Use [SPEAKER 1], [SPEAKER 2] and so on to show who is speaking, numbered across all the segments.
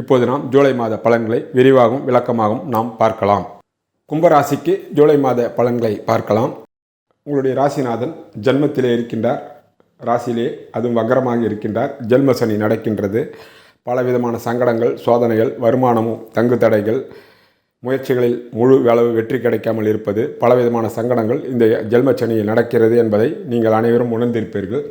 [SPEAKER 1] இப்போது நாம் ஜூலை மாத பலன்களை விரிவாகவும் விளக்கமாகவும் நாம் பார்க்கலாம். கும்பராசிக்கு ஜூலை மாத பலன்களை பார்க்கலாம். உங்களுடைய ராசிநாதன் ஜென்மத்திலே இருக்கின்றார். ராசியிலே அதுவும் வக்கரமாக இருக்கின்றார். ஜென்ம சனி நடக்கின்றது. பலவிதமான சங்கடங்கள் சோதனைகள் வருமானமும் தங்கு தடைகள் முயற்சிகளில் முழு அளவு வெற்றி கிடைக்காமல் இருப்பது பலவிதமான சங்கடங்கள் இந்த ஜென்மச்சனியில் நடக்கிறது என்பதை நீங்கள் அனைவரும் உணர்ந்திருப்பீர்கள்.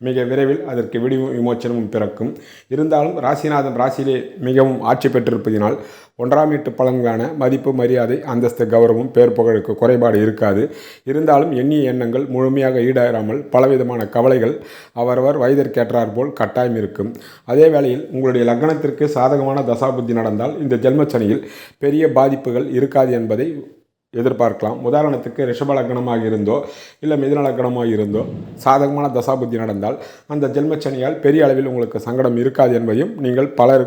[SPEAKER 1] மிக விரைவில் அதற்கு விடி விமோச்சனமும் பிறக்கும். இருந்தாலும் ராசிநாதன் ராசியிலே மிகவும் ஆட்சி பெற்றிருப்பதினால் ஒன்றாம் வீட்டு பலன்களான மதிப்பு மரியாதை அந்தஸ்து கௌரவம் பேர் புகழுக்கு குறைபாடு இருக்காது. இருந்தாலும் எண்ணிய எண்ணங்கள் முழுமையாக ஈடேறாமல் பலவிதமான கவலைகள் அவரவர் வயதிற்கேற்றார் போல் கட்டாயம் இருக்கும். அதே வேளையில் உங்களுடைய லக்னத்திற்கு சாதகமான தசாபுத்தி நடந்தால் இந்த ஜென்மச்சனியில் பெரிய பாதிப்புகள் இருக்காது என்பதை எதிர்பார்க்கலாம். உதாரணத்துக்கு ரிஷப லக்னமாக இருந்தோ இல்லை மிதுன லக்னமாக இருந்தோ சாதகமான தசாபுத்தி நடந்தால் அந்த ஜென்மச்சனியால் பெரிய அளவில் உங்களுக்கு சங்கடம் இருக்காது என்பதையும் நீங்கள் பலர்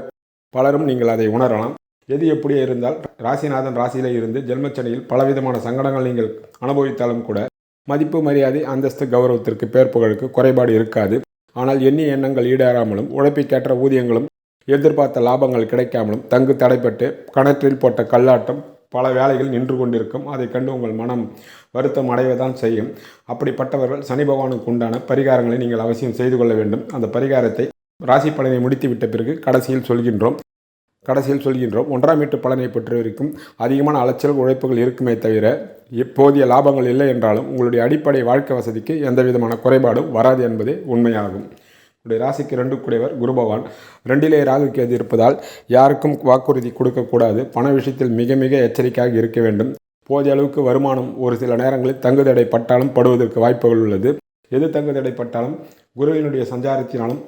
[SPEAKER 1] பலரும் நீங்கள் அதை உணரலாம். எது எப்படியே இருந்தால் ராசிநாதன் ராசியில் இருந்து ஜென்மச்சனியில் பலவிதமான சங்கடங்கள் நீங்கள் அனுபவித்தாலும் கூட மதிப்பு மரியாதை அந்தஸ்து கௌரவத்திற்கு பேர் புகழுக்கு குறைபாடு இருக்காது. ஆனால் எண்ணிய எண்ணங்கள் ஈடேறாமலும் உழைப்பிற்கேற்ற ஊதியங்களும் எதிர்பார்த்த லாபங்கள் கிடைக்காமலும் தங்கு தடைப்பட்டு கணற்றில் போட்ட கல்லாட்டம் பல வேலைகள் நின்று கொண்டிருக்கும். அதை கண்டு உங்கள் மனம் வருத்தம் அடைவதான் செய்யும். அப்படிப்பட்டவர்கள் சனி பகவானுக்கு உண்டான பரிகாரங்களை நீங்கள் அவசியம் செய்து கொள்ள வேண்டும். அந்த பரிகாரத்தை ராசி பலனை முடித்து விட்ட பிறகு கடைசியில் சொல்கின்றோம். கடைசியில் சொல்கின்றோம். ஒன்றாம் வீட்டு பலனை பொறுத்த அதிகமான அலைச்சல் உழைப்புகள் இருக்குமே தவிர இப்போதைய லாபங்கள் இல்லை என்றாலும் உங்களுடைய அடிப்படை வாழ்க்கை வசதிக்கு எந்த விதமான குறைபாடும் வராது என்பதே உண்மையாகும். உடைய ராசிக்கு ரெண்டு கூடியவர் குரு பகவான் ரெண்டிலே ராகு கேது இருப்பதால் யாருக்கும் வாக்குறுதி கொடுக்கக்கூடாது பண விஷயத்தில் மிக மிக எச்சரிக்கையாக இருக்க வேண்டும். போதிய அளவுக்கு வருமானம் ஒரு சில நேரங்களில் தங்குதடை பட்டாலும் படுவதற்கு வாய்ப்புகள் உள்ளது. எது தங்குதடை பட்டாலும் குருவினுடைய சஞ்சாரத்தினாலும்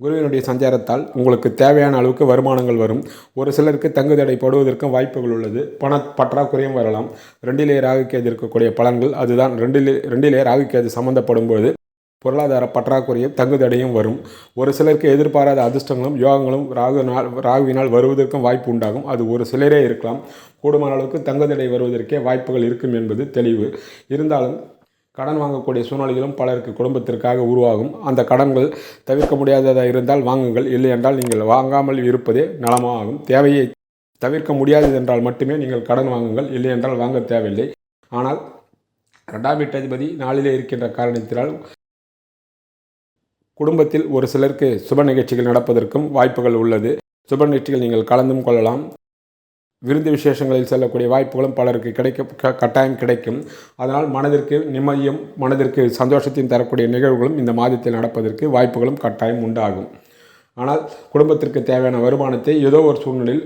[SPEAKER 1] குருவினுடைய சஞ்சாரத்தால் உங்களுக்கு தேவையான அளவுக்கு வருமானங்கள் வரும். ஒரு சிலருக்கு தங்குதடை படுவதற்கும் வாய்ப்புகள் உள்ளது. பண பற்றாக்குறையும் வரலாம். ரெண்டிலே ராகுக்கேது இருக்கக்கூடிய பலன்கள் அதுதான். ரெண்டிலே ரெண்டிலே ராகுக்கேது சம்மந்தப்படும் பொழுது பொருளாதார பற்றாக்குறையும் தங்குதடையும் வரும். ஒரு சிலருக்கு எதிர்பாராத அதிர்ஷ்டங்களும் யோகங்களும் ராகு நாள் ராகுவினால் வருவதற்கும் வாய்ப்பு உண்டாகும். அது ஒரு சிலரே இருக்கலாம். கூடுமான அளவுக்கு தங்குதடை வருவதற்கே வாய்ப்புகள் இருக்கும் என்பது தெளிவு. இருந்தாலும் கடன் வாங்கக்கூடிய சூழ்நிலைகளும் பலருக்கு குடும்பத்திற்காக உருவாகும். அந்த கடன்கள் தவிர்க்க முடியாததாக இருந்தால் வாங்குங்கள். இல்லை என்றால் நீங்கள் வாங்காமல் இருப்பதே நலமாகும் தேவையை தவிர்க்க முடியாதது என்றால் மட்டுமே நீங்கள் கடன் வாங்குங்கள். இல்லை என்றால் வாங்க தேவையில்லை. ஆனால் ரெண்டாம் வீட்டதிபதி நாளிலே இருக்கின்ற காரணத்தினால் குடும்பத்தில் ஒரு சிலருக்கு சுப நிகழ்ச்சிகள் நடப்பதற்கும் வாய்ப்புகள் உள்ளது. சுப நிகழ்ச்சிகள் நீங்கள் கலந்தும் கொள்ளலாம். விருந்து விசேஷங்களில் செல்லக்கூடிய வாய்ப்புகளும் பலருக்கு கிடைக்க கட்டாயம் கிடைக்கும். அதனால் மனதிற்கு நிம்மதியும் மனதிற்கு சந்தோஷத்தையும் தரக்கூடிய நிகழ்வுகளும் இந்த மாதத்தில் நடப்பதற்கு வாய்ப்புகளும் கட்டாயம் உண்டாகும். ஆனால் குடும்பத்திற்கு தேவையான வருமானத்தை ஏதோ ஒரு சூழ்நிலையில்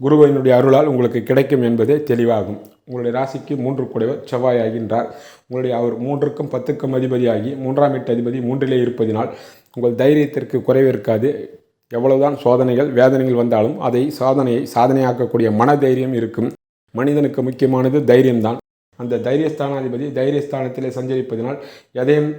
[SPEAKER 1] குருவினுடைய அருளால் உங்களுக்கு கிடைக்கும் என்பதே தெளிவாகும். உங்களுடைய ராசிக்கு மூன்று கூடையவர் செவ்வாய் ஆகின்றார். உங்களுடைய அவர் மூன்றுக்கும் பத்துக்கும் அதிபதியாகி மூன்றாம் வீட்டு அதிபதி மூன்றிலே இருப்பதினால் உங்கள் தைரியத்திற்கு குறைவு இருக்காது. எவ்வளவுதான் சோதனைகள் வேதனைகள் வந்தாலும் அதை சாதனையை சாதனையாக்கக்கூடிய மன தைரியம் இருக்கும். மனிதனுக்கு முக்கியமானது தைரியம்தான். அந்த தைரியஸ்தானாதிபதி தைரியஸ்தானத்திலே சஞ்சரிப்பதினால் எதையும்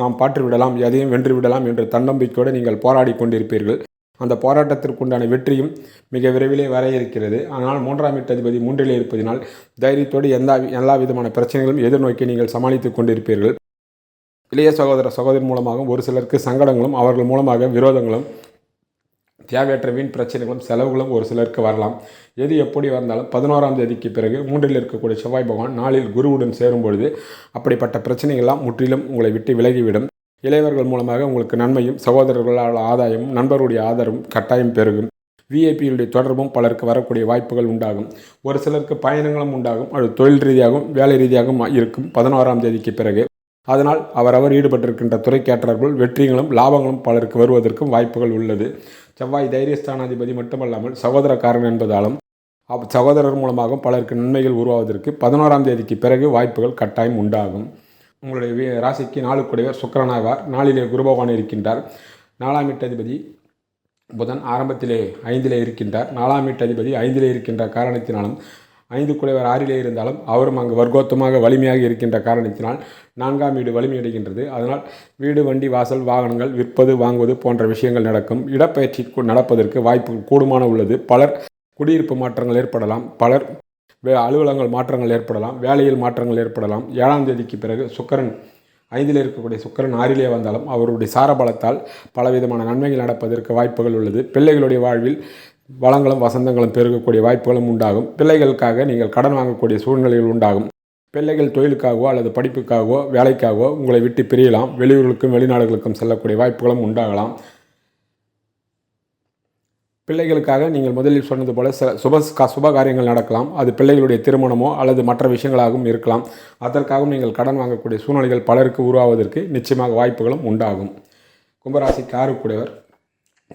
[SPEAKER 1] நாம் பாற்றுவிடலாம் எதையும் வென்று விடலாம் என்ற தன்னம்பிக்கையோடு நீங்கள் போராடி கொண்டிருப்பீர்கள். அந்த போராட்டத்திற்குண்டான வெற்றியும் மிக விரைவிலே வர இருக்கிறது. ஆனால் மூன்றாம் எட்டதிபதி மூன்றிலே இருப்பதினால் தைரியத்தோடு எந்த எல்லா விதமான பிரச்சனைகளும் எதிர்நோக்கி நீங்கள் சமாளித்துக் கொண்டிருப்பீர்கள். இளைய சகோதர சகோதரி மூலமாக ஒரு சிலருக்கு சங்கடங்களும் அவர்கள் மூலமாக விரோதங்களும் தேவையற்ற வீண் பிரச்சனைகளும் செலவுகளும் ஒரு சிலருக்கு வரலாம். எது எப்படி வந்தாலும் பதினோராம் தேதிக்கு பிறகு மூன்றில் இருக்கக்கூடிய செவ்வாய் பகவான் நாளில் குருவுடன் சேரும் பொழுது அப்படிப்பட்ட பிரச்சனைகள்லாம் முற்றிலும் உங்களை விட்டு விலகிவிடும். இளையவர்கள் மூலமாக உங்களுக்கு நன்மையும் சகோதரர்களால் ஆதாயமும் நண்பருடைய ஆதரவும் கட்டாயம் பெருகும். விஐபியுடைய தொடர்பும் பலருக்கு வரக்கூடிய வாய்ப்புகள் உண்டாகும். ஒரு சிலருக்கு பயணங்களும் உண்டாகும். அது தொழில் ரீதியாகவும் வேலை ரீதியாகவும் இருக்கும். பதினோராம் தேதிக்கு பிறகு. அதனால் அவரவர் ஈடுபட்டிருக்கின்ற துறைக்கேற்றார்கள் வெற்றிகளும் லாபங்களும் பலருக்கு வருவதற்கும் வாய்ப்புகள் உள்ளது. செவ்வாய் தைரியஸ்தானாதிபதி மட்டுமல்லாமல் சகோதரக்காரன் என்பதாலும் அவ் சகோதரர் மூலமாகவும் பலருக்கு நன்மைகள் உருவாவதற்கு பதினோராம் தேதிக்கு பிறகு வாய்ப்புகள் கட்டாயம் உண்டாகும். உங்களுடைய ராசிக்கு நாளுக்குடையவர் சுக்கரனாவார் நாளிலே குருபகவான் இருக்கின்றார். நாலாம் வீட்டதிபதி புதன் ஆரம்பத்திலே ஐந்திலே இருக்கின்றார். நாலாம் வீட்டு அதிபதி ஐந்திலே இருக்கின்ற காரணத்தினாலும் ஐந்து குடைவர் ஆறிலே இருந்தாலும் அவரும் அங்கு வர்க்கோத்தமாக வலிமையாக இருக்கின்ற காரணத்தினால் நான்காம் வீடு வலிமையடைகின்றது அதனால் வீடு வண்டி வாசல் வாகனங்கள் விற்பது வாங்குவது போன்ற விஷயங்கள் நடக்கும். இடப்பயிற்சி நடப்பதற்கு வாய்ப்பு கூடுமான உள்ளது. பலர் குடியிருப்பு மாற்றங்கள் ஏற்படலாம். பலர் வே- அலுவலகங்கள் மாற்றங்கள் ஏற்படலாம் வேலையில் மாற்றங்கள் ஏற்படலாம். ஏழாம் தேதிக்கு பிறகு சுக்கரன் ஐந்தில் இருக்கக்கூடிய சுக்கரன் ஆறிலே வந்தாலும் அவருடைய சாரபலத்தால் பலவிதமான நன்மைகள் நடப்பதற்கு வாய்ப்புகள் உள்ளது. பிள்ளைகளுடைய வாழ்வில் வளங்களும் வசந்தங்களும் பெருகக்கூடிய வாய்ப்புகளும் உண்டாகும். பிள்ளைகளுக்காக நீங்கள் கடன் வாங்கக்கூடிய சூழ்நிலைகள் உண்டாகும். பிள்ளைகள் தொழிலுக்காகவோ அல்லது படிப்புக்காகவோ வேலைக்காகவோ உங்களை விட்டு பிரியலாம். வெளியூர்களுக்கும் வெளிநாடுகளுக்கும் செல்லக்கூடிய வாய்ப்புகளும் உண்டாகலாம். பிள்ளைகளுக்காக நீங்கள் முதலில் சொன்னது போல் சில சுப சுப காரியங்கள் நடக்கலாம். அது பிள்ளைகளுடைய திருமணமோ அல்லது மற்ற விஷயங்களாகவும் இருக்கலாம். அதற்காகவும் நீங்கள் கடன் வாங்கக்கூடிய சூழ்நிலைகள் பலருக்கு உருவாவதற்கு நிச்சயமாக வாய்ப்புகளும் உண்டாகும். கும்பராசிக்கு ஆறுக்குடையவர்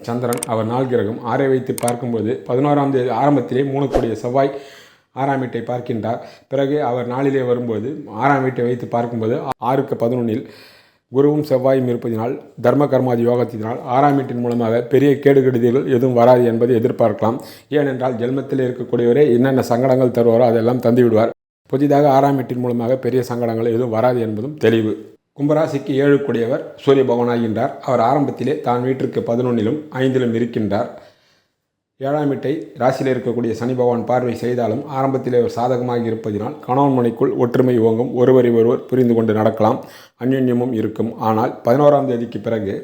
[SPEAKER 1] சந்திரன். அவர் நாள் கிரகம். ஆறை வைத்து பார்க்கும்போது பதினோராம் தேதி ஆரம்பத்திலே மூணுக்குடைய செவ்வாய் ஆறாம் வீட்டை பார்க்கின்றார். பிறகு அவர் நாளிலே வரும்போது ஆறாம் வீட்டை வைத்து பார்க்கும்போது ஆறுக்கு பதினொன்றில் குருவும் செவ்வாயும் இருப்பதினால் தர்ம கர்மாதி யோகத்தினால் ஆறாம் வீட்டின் மூலமாக பெரிய கேடு கெடுதிகள் எதுவும் வராது என்பதை எதிர்பார்க்கலாம். ஏனென்றால் ஜென்மத்தில் இருக்கக்கூடியவரே என்னென்ன சங்கடங்கள் தருவாரோ அதெல்லாம் தந்து விடுவார். புதிதாக ஆறாம் வீட்டின் மூலமாக பெரிய சங்கடங்கள் எதுவும் வராது என்பதும் தெளிவு. கும்பராசிக்கு ஏழுக்குடையவர் சூரிய பகவானாகின்றார். அவர் ஆரம்பத்திலே தான் வீட்டிற்கு பதினொன்னிலும் ஐந்திலும் இருக்கின்றார். ஏழாம் வீட்டை ராசியில் இருக்கக்கூடிய சனி பகவான் பார்வை செய்தாலும் ஆரம்பத்திலே ஒரு சாதகமாக இருப்பதினால் கணவன் மனைக்குள் ஒற்றுமை ஓங்கும். ஒருவரை ஒருவர் புரிந்து கொண்டு நடக்கலாம். அந்யுன்யமும் இருக்கும். ஆனால் பதினோராம் தேதிக்கு பிறகு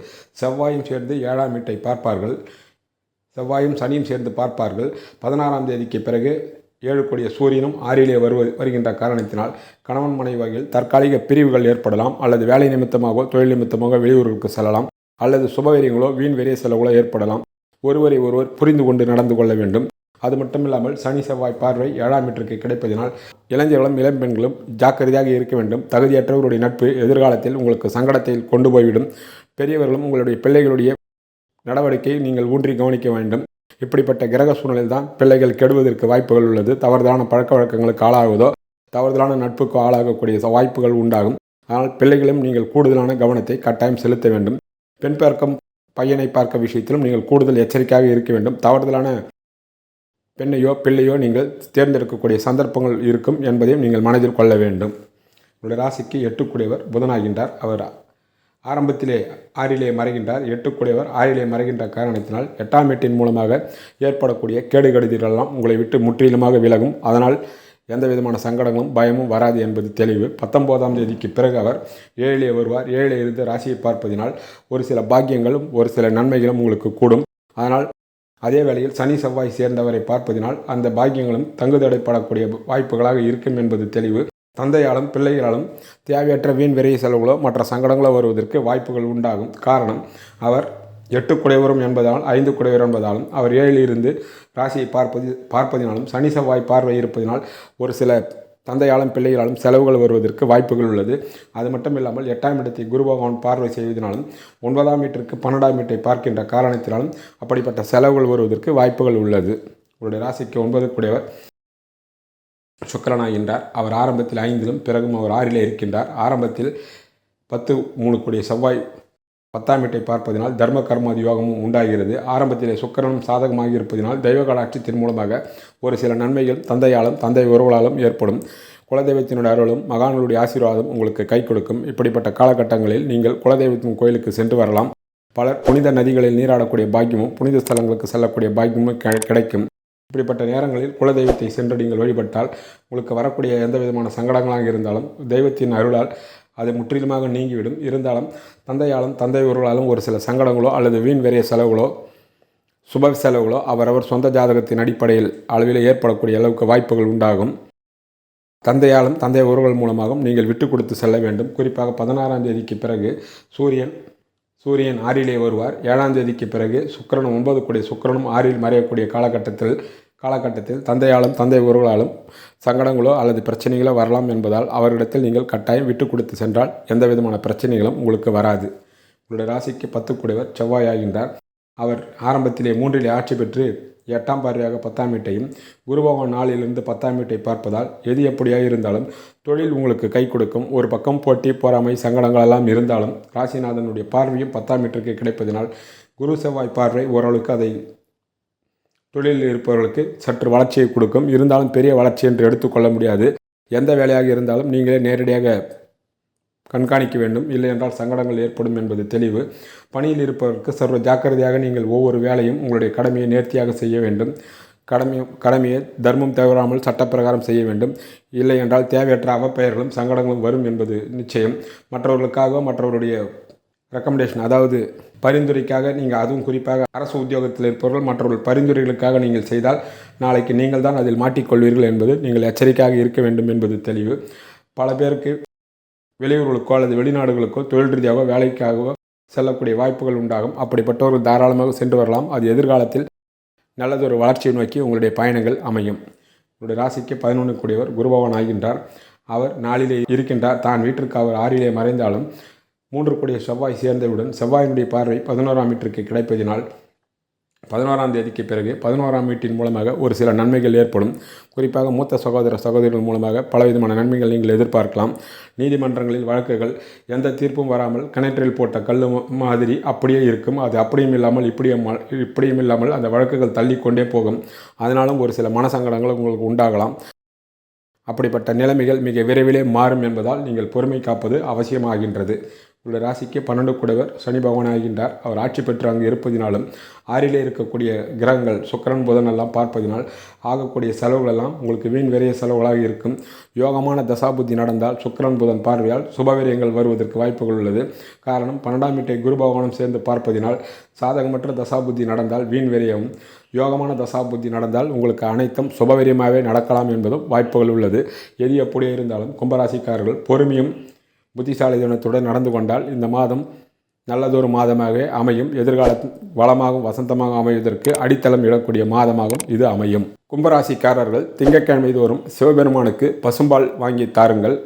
[SPEAKER 1] செவ்வாயும் சேர்ந்து ஏழாம் வீட்டை பார்ப்பார்கள். செவ்வாயும் சனியும் சேர்ந்து பார்ப்பார்கள். பதினாறாம் தேதிக்கு பிறகு ஏழு கோடிய சூரியனும் ஆறிலே வருவ வருகின்ற காரணத்தினால் கணவன் மனைவி வகையில் தற்காலிக பிரிவுகள் ஏற்படலாம். அல்லது வேலை நிமித்தமாகவோ தொழில் நிமித்தமாக வெளியூர்களுக்கு செல்லலாம். அல்லது சுபவீரியங்களோ வீண் வெறிய செலவுகளோ ஏற்படலாம். ஒருவரை ஒருவர் புரிந்து கொண்டு நடந்து கொள்ள வேண்டும். அது மட்டுமில்லாமல் சனி செவ்வாய் பார்வை ஏழாம் மீட்டருக்கு கிடைப்பதனால் இளைஞர்களும் இளம்பெண்களும் ஜாக்கிரதையாக இருக்க வேண்டும். தகுதியற்றவருடைய நட்பு எதிர்காலத்தில் உங்களுக்கு சங்கடத்தில் கொண்டு போய்விடும். பெரியவர்களும் உங்களுடைய பிள்ளைகளுடைய நடவடிக்கையை நீங்கள் ஊன்றி கவனிக்க வேண்டும். இப்படிப்பட்ட கிரக சூழ்நிலையில் தான் பிள்ளைகள் கெடுவதற்கு வாய்ப்புகள் உள்ளது. தவறுதலான பழக்க வழக்கங்களுக்கு ஆளாகுவதோ தவறுதலான நட்புக்கு ஆளாகக்கூடிய வாய்ப்புகள் உண்டாகும். ஆனால் பிள்ளைகளும் நீங்கள் கூடுதலான கவனத்தை கட்டாயம் செலுத்த வேண்டும். பெண் பார்க்கும் பையனை பார்க்க விஷயத்திலும் நீங்கள் கூடுதல் எச்சரிக்கையாக இருக்க வேண்டும். தவறுதலான பெண்ணையோ பிள்ளையோ நீங்கள் தேர்ந்தெடுக்கக்கூடிய சந்தர்ப்பங்கள் இருக்கும் என்பதையும் நீங்கள் மனதில் கொள்ள வேண்டும். உங்களுடைய ராசிக்கு எட்டுக்குடையவர் புதனாகின்றார். அவர் ஆரம்பத்திலே ஆறிலே மறைகின்றார். எட்டுக்குடையவர் ஆறிலே மறைகின்ற காரணத்தினால் எட்டாம் எட்டின் மூலமாக ஏற்படக்கூடிய கேடுகடுதிகளெல்லாம் உங்களை விட்டு முற்றிலுமாக விலகும். அதனால் எந்த விதமான சங்கடங்களும் பயமும் வராது என்பது தெளிவு. பத்தொம்போதாம் தேதிக்கு பிறகு அவர் ஏழிலே வருவார். ஏழிலே இருந்து ராசியை பார்ப்பதினால் ஒரு சில பாக்கியங்களும் ஒரு சில நன்மைகளும் உங்களுக்கு கூடும். அதனால் அதே வேளையில் சனி செவ்வாய் சேர்ந்தவரை பார்ப்பதினால் அந்த பாக்கியங்களும் தங்குதடைப்படக்கூடிய வாய்ப்புகளாக இருக்கும் என்பது தெளிவு. தந்தையாலும் பிள்ளைகளாலும் தேவையற்ற வீண் விரைய செலவுகளோ மற்ற சங்கடங்களோ வருவதற்கு வாய்ப்புகள் உண்டாகும். காரணம் அவர் எட்டு குடைவரும் என்பதால் ஐந்து குடைவர் என்பதாலும் அவர் ஏழில் இருந்து ராசியை பார்ப்பது பார்ப்பதினாலும் சனி செவ்வாய் பார்வை இருப்பதினால் ஒரு சில தந்தையாலும் பிள்ளைகளாலும் செலவுகள் வருவதற்கு வாய்ப்புகள் உள்ளது. அது மட்டும் இல்லாமல் எட்டாம் இடத்தை குரு பகவான் பார்வை செய்வதனாலும் ஒன்பதாம் வீட்டிற்கு பன்னெண்டாம் வீட்டை பார்க்கின்ற காரணத்தினாலும் அப்படிப்பட்ட செலவுகள் வருவதற்கு வாய்ப்புகள் உள்ளது. உங்களுடைய ராசிக்கு ஒன்பது கூடியவர் சுக்கிரனாகின்றார் அவர் ஆரம்பத்தில் ஐந்திலும் பிறகும் அவர் ஆறிலே இருக்கின்றார். ஆரம்பத்தில் பத்து மூணு கூடிய செவ்வாய் பத்தாம் வீட்டை பார்ப்பதினால் தர்ம கர்மாதி யோகமும் உண்டாகிறது. ஆரம்பத்திலே சுக்கரனும் சாதகமாக இருப்பதினால் தெய்வ கடாட்சத்தின் மூலமாக ஒரு சில நன்மைகள் தந்தையாலும் தந்தை உறவுகளாலும் ஏற்படும். குலதெய்வத்தினுடைய அருளும் மகான்களுடைய ஆசீர்வாதம் உங்களுக்கு கை கொடுக்கும். இப்படிப்பட்ட காலகட்டங்களில் நீங்கள் குலதெய்வத்தின் கோயிலுக்கு சென்று வரலாம். பலர் புனித நதிகளில் நீராடக்கூடிய பாக்கியமும் புனித ஸ்தலங்களுக்கு செல்லக்கூடிய பாக்கியமும் கிடைக்கும். இப்படிப்பட்ட நேரங்களில் குலதெய்வத்தை சென்று நீங்கள் வழிபட்டால் உங்களுக்கு வரக்கூடிய எந்த விதமான சங்கடங்களாக இருந்தாலும் தெய்வத்தின் அருளால் அது முற்றிலுமாக நீங்கிவிடும். இருந்தாலும் தந்தையாலும் தந்தை ஒரு சில சங்கடங்களோ அல்லது வீண் வெறிய செலவுகளோ சுப செலவுகளோ அவரவர் சொந்த ஜாதகத்தின் அடிப்படையில் அளவில் ஏற்படக்கூடிய அளவுக்கு வாய்ப்புகள் உண்டாகும். தந்தையாலும் தந்தை உறவுகள் மூலமாகவும் நீங்கள் விட்டு கொடுத்து செல்ல வேண்டும். குறிப்பாக பதினாறாம் தேதிக்கு பிறகு சூரியன் சூரியன் ஆறிலே வருவார். ஏழாம் தேதிக்கு பிறகு சுக்கரன் ஒன்பது கூடிய சுக்கிரனும் ஆறில் மறையக்கூடிய காலகட்டத்தில் காலகட்டத்தில் தந்தையாலும் தந்தை உறவுகளாலும் சங்கடங்களோ அல்லது பிரச்சனைகளோ வரலாம் என்பதால் அவரிடத்தில் நீங்கள் கட்டாயம் விட்டு கொடுத்து சென்றால் எந்த விதமான பிரச்சனைகளும் உங்களுக்கு வராது. உங்களுடைய ராசிக்கு பத்து கூடியவர் செவ்வாய் ஆகின்றார் அவர் ஆரம்பத்திலே மூன்றிலே ஆட்சி பெற்று எட்டாம் பார்வையாக பத்தாம் வீட்டையும் குருபகவான் நாளிலிருந்து பத்தாம் வீட்டை பார்ப்பதால் எது எப்படியாக இருந்தாலும் தொழில் உங்களுக்கு கை கொடுக்கும். ஒரு பக்கம் போட்டி பொறாமை சங்கடங்கள் எல்லாம் இருந்தாலும் ராசிநாதனுடைய பார்வையும் பத்தாம் வீட்டிற்கு கிடைப்பதனால் குரு செவ்வாய் பார்வை ஓரளவுக்கு அதை தொழிலில் இருப்பவர்களுக்கு சற்று வளர்ச்சியை கொடுக்கும். இருந்தாலும் பெரிய வளர்ச்சி என்று எடுத்துக்கொள்ள முடியாது. எந்த வேலையாக இருந்தாலும் நீங்களே நேரடியாக கண்காணிக்க வேண்டும். இல்லை என்றால் சங்கடங்கள் ஏற்படும் என்பது தெளிவு. பணியில் இருப்பவருக்கு சர்வ ஜாக்கிரதையாக நீங்கள் ஒவ்வொரு வேலையும் உங்களுடைய கடமையை நேர்த்தியாக செய்ய வேண்டும். கடமை கடமையை தர்மம் தவறாமல் சட்டப்பிரகாரம் செய்ய வேண்டும். இல்லை என்றால் தேவையற்ற அவப்பெயர்களும் சங்கடங்களும் வரும் என்பது நிச்சயம். மற்றவர்களுக்காக மற்றவருடைய ரெக்கமெண்டேஷன் அதாவது பரிந்துரைக்காக நீங்கள் அதுவும் குறிப்பாக அரசு உத்தியோகத்தில் இருப்பவர்கள் மற்றவர்கள் பரிந்துரைகளுக்காக நீங்கள் செய்தால் நாளைக்கு நீங்கள் தான் அதில் மாட்டிக்கொள்வீர்கள் என்பது நீங்கள் எச்சரிக்கையாக இருக்க வேண்டும் என்பது தெளிவு. பல பேருக்கு வெளியூர்களுக்கோ அல்லது வெளிநாடுகளுக்கோ தொழில் ரீதியாக வேலைக்காகவோ செல்லக்கூடிய வாய்ப்புகள் உண்டாகும். அப்படிப்பட்டவர்கள் தாராளமாக சென்று வரலாம். அது எதிர்காலத்தில் நல்லதொரு வளர்ச்சியை நோக்கி உங்களுடைய பயணங்கள் அமையும். உங்களுடைய ராசிக்கு பதினொன்று கூடியவர் குருபவன் ஆகின்றார். அவர் நாளிலே இருக்கின்றார். தான் வீட்டிற்கு அவர் ஆறிலே மறைந்தாலும் மூன்று கூடிய செவ்வாய் சேர்ந்தவுடன் செவ்வாயினுடைய பார்வை பதினோராம் வீட்டிற்கு கிடைப்பதினால் பதினோராம் தேதிக்கு பிறகு பதினோராம் வீட்டின் மூலமாக ஒரு சில நன்மைகள் ஏற்படும். குறிப்பாக மூத்த சகோதர சகோதரிகள் மூலமாக பலவிதமான நன்மைகள் நீங்கள் எதிர்பார்க்கலாம். நீதிமன்றங்களில் வழக்குகள் எந்த தீர்ப்பும் வராமல் கிணற்றில் போட்ட கல் மாதிரி அப்படியே இருக்கும். அது அப்படியும் இல்லாமல் இப்படியும் இப்படியும் இல்லாமல் அந்த வழக்குகள் தள்ளிக்கொண்டே போகும். அதனாலும் ஒரு சில மனசங்கடங்கள் உங்களுக்கு உண்டாகலாம். அப்படிப்பட்ட நிலைமைகள் மிக விரைவிலே மாறும் என்பதால் நீங்கள் பொறுமை காப்பது அவசியமாகின்றது. உள்ள ராசிக்கு பன்னெண்டு கூடவர் சனி பகவான் ஆகின்றார். அவர் ஆட்சி பெற்று அங்கு இருப்பதினாலும் ஆறிலே இருக்கக்கூடிய கிரகங்கள் சுக்கரன் புதன் எல்லாம் பார்ப்பதினால் ஆகக்கூடிய செலவுகள் எல்லாம் உங்களுக்கு வீண் வெறிய செலவுகளாக இருக்கும். யோகமான தசாபுத்தி நடந்தால் சுக்கரன் புதன் பார்வையால் சுபவிரியங்கள் வருவதற்கு வாய்ப்புகள் உள்ளது. காரணம் பன்னெண்டாம் வீட்டை குரு பகவானும் சேர்ந்து பார்ப்பதினால் சாதகமற்ற தசாபுத்தி நடந்தால் வீண் வெறியவும் யோகமான தசாபுத்தி நடந்தால் உங்களுக்கு அனைத்தும் சுபவிரியமாகவே நடக்கலாம் என்பதும் வாய்ப்புகள் உள்ளது. எது எப்படியே இருந்தாலும் கும்பராசிக்காரர்கள் பொறுமையும் புத்திசாலித்தனத்துடன் நடந்து கொண்டால் இந்த மாதம் நல்லதொரு மாதமாக அமையும். எதிர்காலத்தில் வளமாகவும் வசந்தமாக அமைவதற்கு அடித்தளம் இடக்கூடிய மாதமாகவும் இது அமையும். கும்பராசிக்காரர்கள் திங்கட்கிழமை தோறும் சிவபெருமானுக்கு பசும்பால் வாங்கி தாருங்கள்.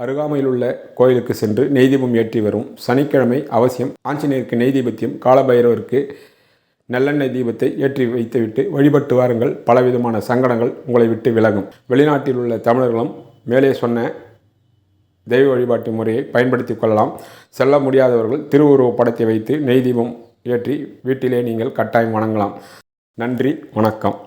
[SPEAKER 1] அருகாமையில் உள்ள கோயிலுக்கு சென்று நெய்தீபம் ஏற்றி வரும். சனிக்கிழமை அவசியம் ஆஞ்சநேயருக்கு நெய்தீபத்தையும் காலபைரவருக்கு நல்லெண்ணெய் தீபத்தை ஏற்றி வைத்துவிட்டு வழிபட்டு வாருங்கள். பலவிதமான சங்கடங்கள் உங்களை விட்டு விலகும். வெளிநாட்டில் உள்ள தமிழர்களும் மேலே சொன்ன தெய்வ வழிபாட்டு முறையை பயன்படுத்தி கொள்ளலாம். செல்ல முடியாதவர்கள் திருவுருவ படத்தை வைத்து நெய் தீபம் ஏற்றி வீட்டிலே நீங்கள் கட்டாயம் வணங்கலாம். நன்றி வணக்கம்.